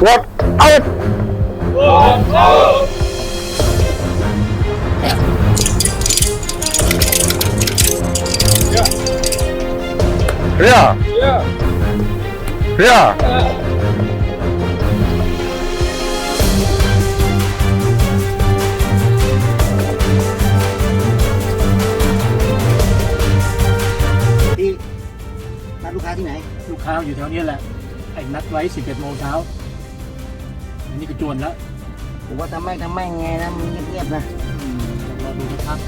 What out เรียเรียที่นัดลูกค้าที่ไหนลูกค้าอยู่แถวนี้แหละไอ้นัดไว้ 11โมงเช้า อันนี้ก็จวนแล้วผมว่าทำไม่ทำไม่ไงนะมันเงียบๆนะอืมรอดูนะครับ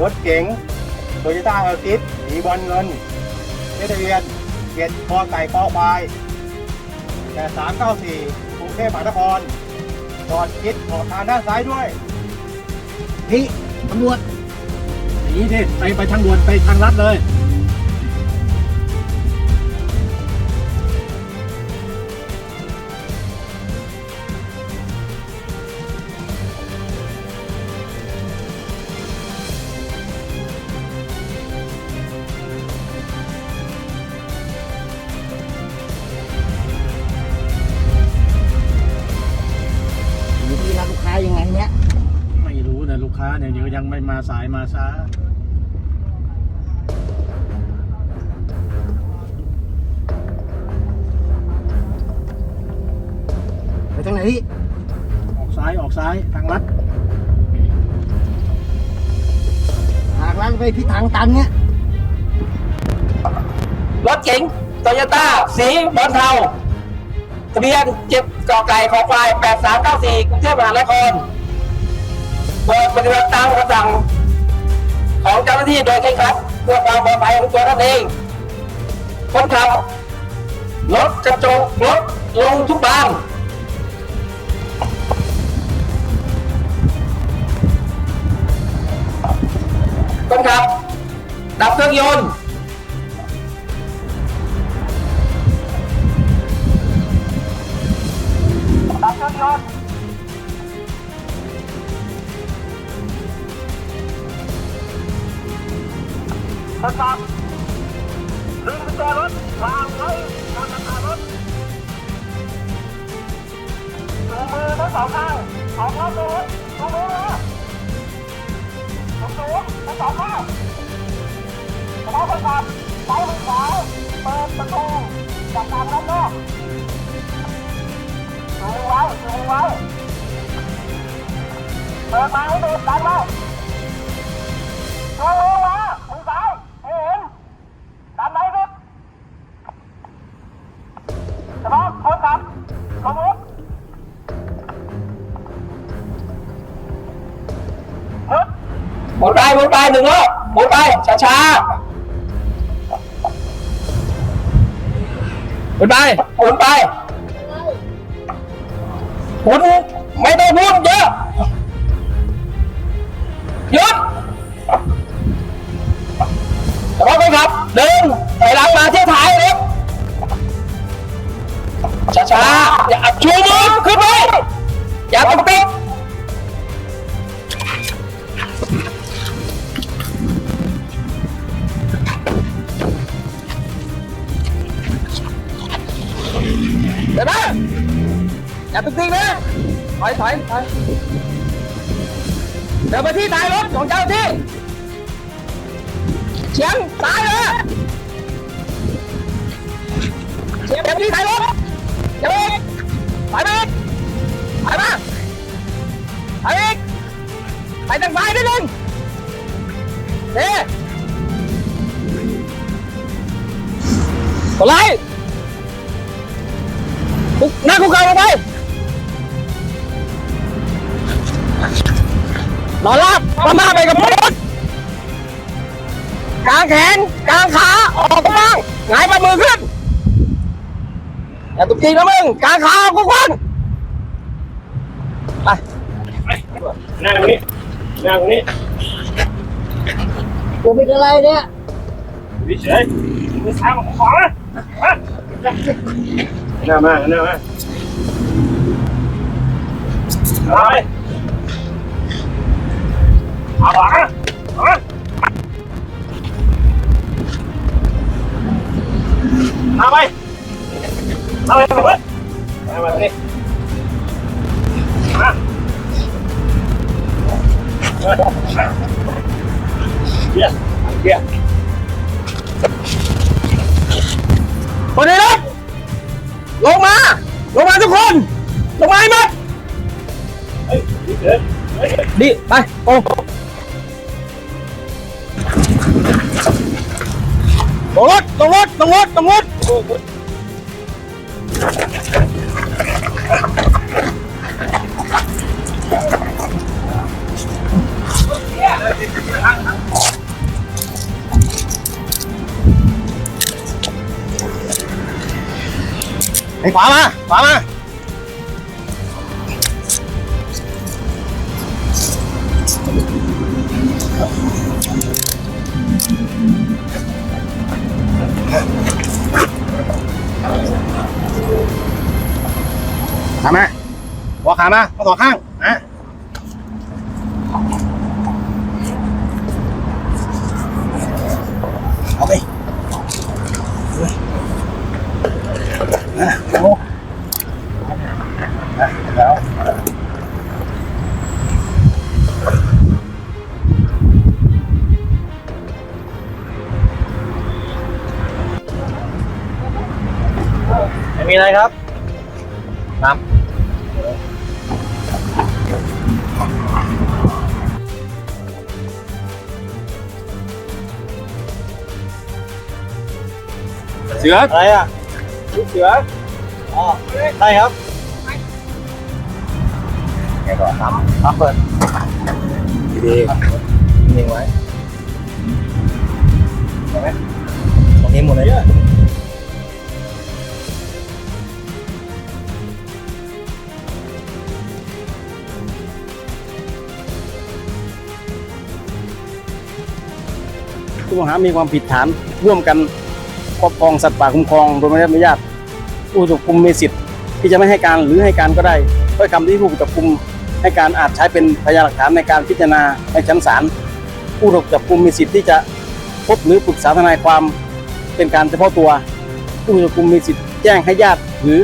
รถเก๋งโตโยต้าเอลติสสีบอลเงินเลขทะเบียนเกียรติคอไก่คอควายแต่สามเก้าสี่กรุงเทพมหานครจอดคิดออกทางด้านซ้ายด้วย พี่ตำรวจอย่างนี้ดิไปไปทางด่วนไปทางลัดเลย ยเดี๋ยวยังไม่มาสายมาช้าไปทางไหนพี่ออกซ้ายออกซ้ายทางลัดหากร้านไปพี่ทางตันเนี่ยรถเก๋งโตโยต้าสีบอลเทาทะเบียนเจ็บกอไก่ขอควาย 8394 กรุงเทพมหานคร โดยปฏิบัติตามคำสั่งของเจ้าหน้าที่โดยเคร่งครัดเพื่อความปลอดภัยของตัวท่านเองคนขับรถกระจกรถลงทุกบานคนขับดับเครื่องยนต์ สองข้างกระเป๋าคนขับใช้มือขวาเปิดประตูจากทางด้านนอกจูไว้จูไว้เปิดมาให้ดูดันไว้จูงมือมามือซ้ายให้เห็นดันไหนสุดเฉพาะคนขับขมุดมุด หมุนไปหมุนไปหนึ่งรอบหมุนไปช้าช้าหมุนไปหมุนไปคุณไม่ต้องพูดเยอะ ดี๋ยวนะอย่าตึกติงนะถอยถอยถอยเดินไปที่ท้ายรถของเจ้าที่เฉียงซ้ายเลยอย่าอย่าไปถ่ายรถอย่าไปไปไปไปมาไปอีกไปทางซ้ายนิดนึงเด้กดไลค์คุก หน้าคุกเข่าลงไปนอนราบประมาไปกับรถกางแขนกางขาออกกว้างหงายปลามือขึ้นอย่าตุกจีนะมึงกางขาออกกว้างไปนั่งตรงนี้นั่งตรงนี้กูเป็นอะไรเนี่ยเฉยมือซ้ายของขวานะ หน้ามาหน้ามาไปเอาขวาเอาเอาไปเอาไปเอาไปเอามาสิมาเยี่ยเยี่ยคนในรถ ลงมา ลงมาทุกคน ลงมาให้หมดดิไปโอ้ลงรถลงรถลงรถลงรถ ขวามาขวามาขามาหัวขามาข้อต่อข้าง ม่มีอะไรครับครับเสืออะไรอะเสือ อ๋อได้ครับไงก่อนครับครับเปิดดีๆนิ่งไว้ตรงนี้หมดเลย ผู้ต้องหามีความผิดฐานร่วมกันครอบครองสัตว์ป่าคุ้มครองโดยไม่ได้รับอนุญาตผู้ถูกคุมมีสิทธิ์ที่จะไม่ให้การหรือให้การก็ได้ถ้อยคำที่ผู้ถูกจับกุมให้การอาจใช้เป็นพยานหลักฐานในการพิจารณาในชั้นศาลผู้ถูกจับกุมมีสิทธิ์ที่จะพบหรือปรึกษาทนายความเป็นการเฉพาะตัว ผู้ถูกกุมมีสิทธิ์แจ้งให้ญาติหรือ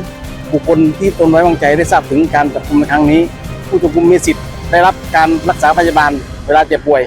บุคคลที่ตนไว้วางใจได้ทราบถึงการจับกุมในครั้งนี้ ผู้ถูกกุมมีสิทธิ์ได้รับการรักษาพยาบาลเวลาเจ็บป่วย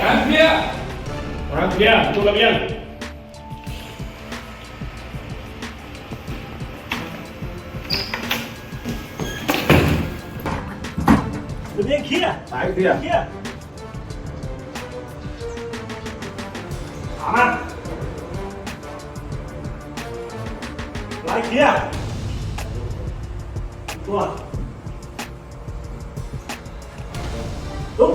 ร้านเบียร์ร้านเบียร์ตู้ระเบียงตัวนี้เคลียร์สายเบียร์เคลียร์ถามมาลายตัวลุก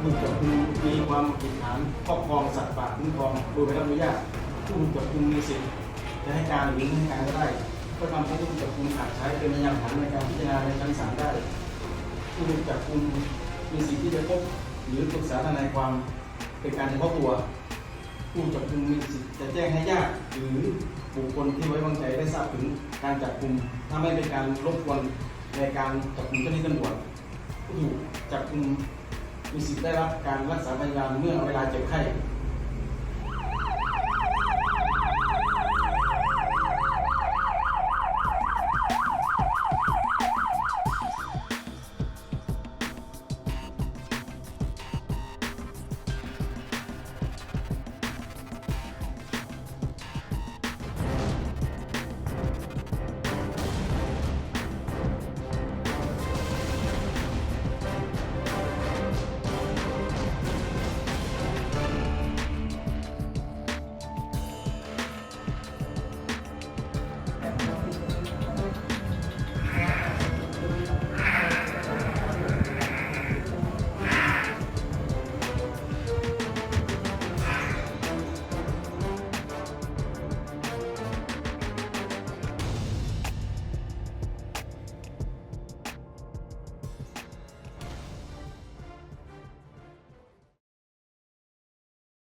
ผู้จับกุมมีความผิดฐานครอบครองสัตว์ป่าคุ้มครองโดยไม่ได้รับอนุญาตผู้ถูกจับกุมมีสิทธิ์จะให้การหรือไม่ให้การก็ได้เพื่อทำให้ผู้ถูกจับกุมอาจใช้เป็นพยานฐานในการพิจารณาในชั้นศาลได้ ผู้ถูกจับกุมมีสิทธิ์ที่จะพบหรือปรึกษาทนายความเป็นการเฉพาะตัว ผู้จับกุมมีสิทธิ์จะแจ้งให้ญาติหรือบุคคลที่ไว้วางใจได้ทราบถึงการจับกุมถ้าไม่เป็นการรบกวนในการจับกุมเจ้าหน้าที่ตำรวจผู้ถูกจับกุมมีสิทธิ์ได้รับการรักษาพยาบาลเมื่อเวลาเจ็บไข้